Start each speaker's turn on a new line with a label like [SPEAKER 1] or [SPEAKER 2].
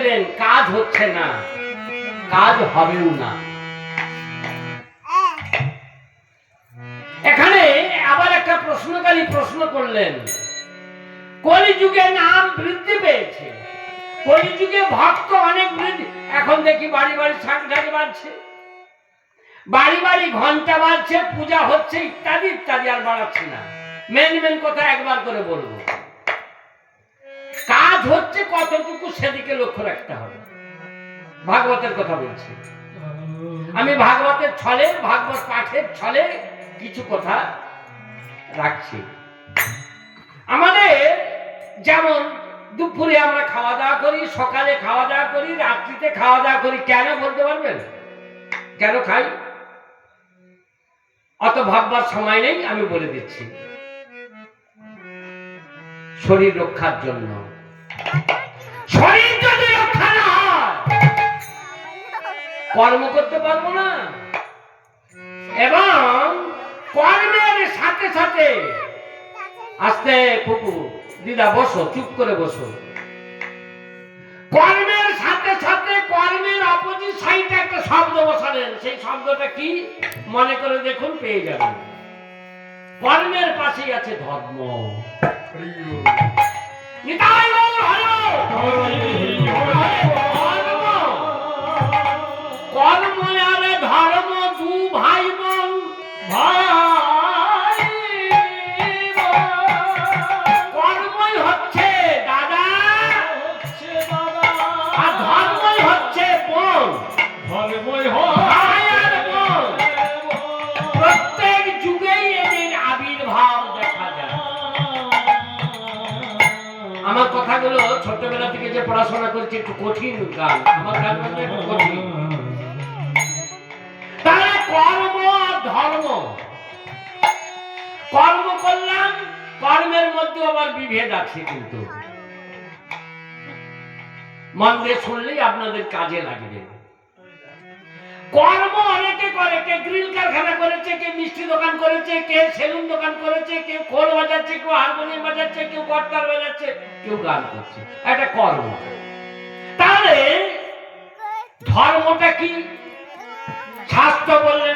[SPEAKER 1] বলেছিলেন কাজ হচ্ছে না। কাজ হবেও না। এখানে আবার একটা প্রশ্নকারী প্রশ্ন করলেন। কলিযুগে নাম বৃদ্ধি পেয়েছে। কলিযুগে ভক্ত অনেক বৃদ্ধি। এখন দেখি বাড়ি বাড়ি ঝাঁকঝাঁকি বাড়ছে বাড়ি বাড়ি ঘণ্টা বাজছে, পূজা হচ্ছে ইত্যাদি ইত্যাদি আর বাড়াচ্ছে না। মেন মেন কথা একবার করে বলব। কাজ হচ্ছে কতটুকু সেদিকে লক্ষ্য রাখতে হবে। ভাগবতের কথা বলছি। আমি ভাগবতের ছলে, ভাগবত পাঠের ছলে কিছু কথা রাখছি। আমাদের যেমন দুপুরে আমরা খাওয়া দাওয়া করি, সকালে খাওয়া দাওয়া করি, রাত্রিতে খাওয়া দাওয়া করি, কেন বলতে পারবেন? কেন খাই? অত ভাববার সময় নেই, আমি বলে দিচ্ছি। শরীর রক্ষার জন্য। শরীর যদি রক্ষা না কর্ম করতে পারব না। এবং কর্মের সাথে সাথে আস্তে ফুপু, দিদা, বসো, চুপ করে বসো। কর্মের সাথে সাথে কর্মের অপোজিট সাইডে একটা শব্দ বসালেন। সেই শব্দটা কি? মনে করে দেখুন, পেয়ে যাবেন। কর্মের পাশেই আছে ধর্ম। 你打应我了，答应了。আমার কথাগুলো ছোটবেলা থেকে যে পড়াশোনা করছি, একটু কঠিন গান। আমার কঠিন। তাহলে কর্ম ধর্ম। কর্ম করলাম, কর্মের মধ্যে আবার বিভেদ আছে কিন্তু। মন দিয়ে শুনলেই আপনাদের কাজে লাগবে। কর্ম করে, কে গ্রিল কারখানা করেছে, কে মিষ্টি দোকান করেছে, কে সেলুন দোকান করেছে কেউ খোল বাজাচ্ছে, কেউ হারমোনিয়াম বাজাচ্ছে, কেউ কর্তার বাজাচ্ছে, কেউ গান করছে। একটা কর্ম। তাহলে ধর্মটা কি? শাস্ত্র ধর্ম